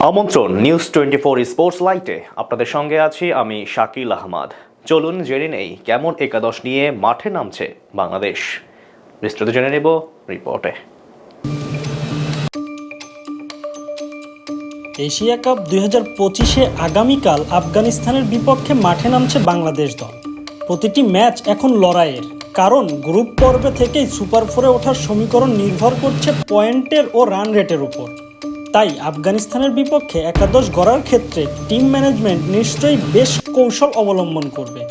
আমন্ত্রণ news twenty four sports লাইটে আপনাদের সঙ্গে আছি আমি শাকিল আহমদ। চলুন জেনে নেই কেমন একাদশ নিয়ে মাঠে নামছে বাংলাদেশ। বিস্তৃত জেনে নেব রিপোর্টে। এশিয়া কাপ দুই হাজার পঁচিশে আগামীকাল আফগানিস্তানের বিপক্ষে মাঠে নামছে বাংলাদেশ দল। প্রতিটি ম্যাচ এখন লড়াইয়ের। কারণ গ্রুপ পর্বে থেকেই সুপার ফোরে ওঠার সমীকরণ নির্ভর করছে পয়েন্টের ও রান রেটের উপর। তাই আফগানিস্তানের বিপক্ষে একাদশ গড়ার ক্ষেত্রে টিম ম্যানেজমেন্ট নিশ্চয়ই বেশ কৌশল অবলম্বন করবে।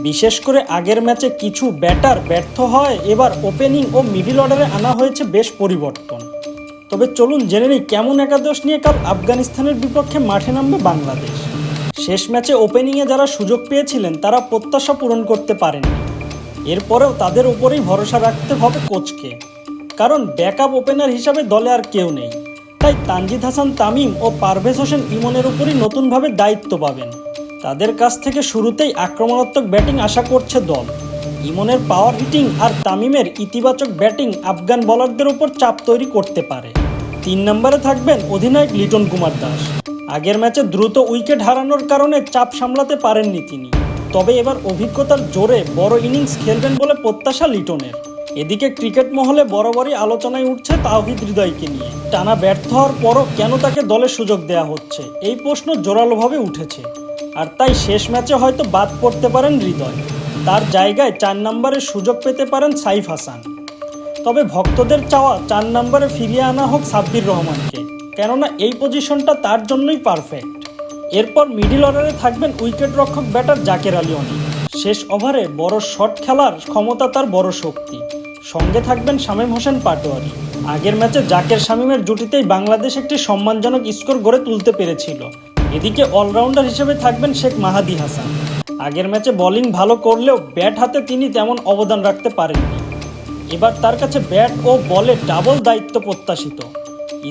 বিশেষ করে আগের ম্যাচে কিছু ব্যাটার ব্যর্থ হয়, এবার ওপেনিং ও মিডিল অর্ডারে আনা হয়েছে বেশ পরিবর্তন। তবে চলুন জেনে নিই কেমন একাদশ নিয়ে কাল আফগানিস্তানের বিপক্ষে মাঠে নামবে বাংলাদেশ। শেষ ম্যাচে ওপেনিংয়ে যারা সুযোগ পেয়েছিলেন, তারা প্রত্যাশা পূরণ করতে পারেননি। এরপরেও তাদের উপরেই ভরসা রাখতে হবে কোচকে। কারণ ব্যাকআপ ওপেনার হিসাবে দলে আর কেউ নেই। তাই তানজিদ হাসান তামিম ও পারভেজ হোসেন ইমনের উপরই নতুনভাবে দায়িত্ব পাবেন। তাদের কাছ থেকে শুরুতেই আক্রমণাত্মক ব্যাটিং আশা করছে দল। ইমনের পাওয়ার হিটিং আর তামিমের ইতিবাচক ব্যাটিং আফগান বোলারদের উপর চাপ তৈরি করতে পারে। তিন নম্বরে থাকবেন অধিনায়ক লিটন কুমার দাস। আগের ম্যাচে দ্রুত উইকেট হারানোর কারণে চাপ সামলাতে পারেননি তিনি। তবে এবার অভিজ্ঞতার জোরে বড় ইনিংস খেলবেন বলে প্রত্যাশা লিটনের। এদিকে ক্রিকেট মহলে বরাবরই আলোচনায় উঠছে তাওহিদ হৃদয়কে নিয়ে। টানা ব্যর্থ হওয়ার পরও কেন তাকে দলে সুযোগ দেওয়া হচ্ছে? এই প্রশ্ন জোরালোভাবে উঠেছে। আর তাই শেষ ম্যাচে হয়তো বাদ পড়তে পারেন হৃদয়। তার জায়গায় চার নম্বরে সুযোগ পেতে পারেন সাইফ হাসান। তবে ভক্তদের চাওয়া চার নম্বরে ফিরিয়ে আনা হোক সাব্বির রহমানকে। কেননা এই পজিশনটা তার জন্যই পারফেক্ট এরপর মিডিল অর্ডারে থাকবেন উইকেট রক্ষক ব্যাটার জাকের আলী অনিক। শেষ ওভারে বড় শট খেলার ক্ষমতা তার বড় শক্তি। সঙ্গে থাকবেন শামীম হোসেন পাটোয়ারি। আগের ম্যাচে জাকের শামীমের জুটিতেই বাংলাদেশ একটি সম্মানজনক স্কোর গড়ে তুলতে পেরেছিল। এদিকে অলরাউন্ডার হিসেবে থাকবেন শেখ মাহাদি হাসান। আগের ম্যাচে বোলিং ভালো করলেও ব্যাট হাতে তিনি তেমন অবদান রাখতে পারেননি। এবার তার কাছে ব্যাট ও বলে ডাবল দায়িত্ব প্রত্যাশিত।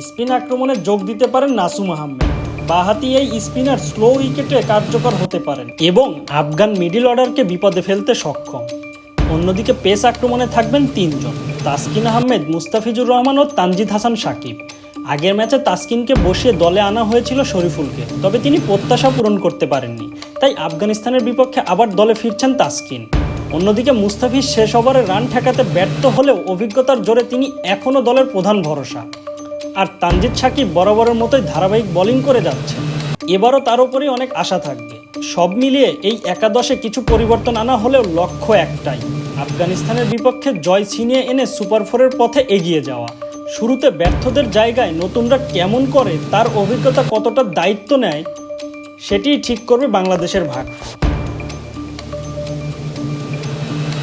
স্পিন আক্রমণে যোগ দিতে পারেন নাসুম আহমেদ। বাহাতি এই স্পিনার স্লো উইকেটে কার্যকর হতে পারেন এবং আফগান মিডিল অর্ডারকে বিপদে ফেলতে সক্ষম। অন্যদিকে পেস আক্রমণে থাকবেন তিনজন, তাসকিন আহমেদ, মুস্তাফিজুর রহমান ও তানজিদ হাসান সাকিব। আগের ম্যাচে তাসকিনকে বসিয়ে দলে আনা হয়েছিল শরীফুলকে, তবে তিনি প্রত্যাশা পূরণ করতে পারেননি। তাই আফগানিস্তানের বিপক্ষে আবার দলে ফিরছেন তাসকিন। অন্যদিকে মুস্তাফিজ শেষ ওভারে রান ঠেকাতে ব্যর্থ হলেও অভিজ্ঞতার জোরে তিনি এখনও দলের প্রধান ভরসা। আর তানজিদ সাকিব বরাবরের মতোই ধারাবাহিক বোলিং করে যাচ্ছে এবারও তার উপরেই অনেক আশা থাকবে। সব মিলিয়ে এই একাদশে কিছু পরিবর্তন আনা হলেও লক্ষ্য একটাই, আফগানিস্তানের বিপক্ষে জয় ছিনিয়ে এনে সুপার ফোরের পথে এগিয়ে যাওয়া। শুরুতে ব্যর্থদের জায়গায় নতুনরা কেমন করে, তার অভিজ্ঞতা কতটা দায়িত্ব নেয়, সেটিই ঠিক করবে বাংলাদেশের ভাগ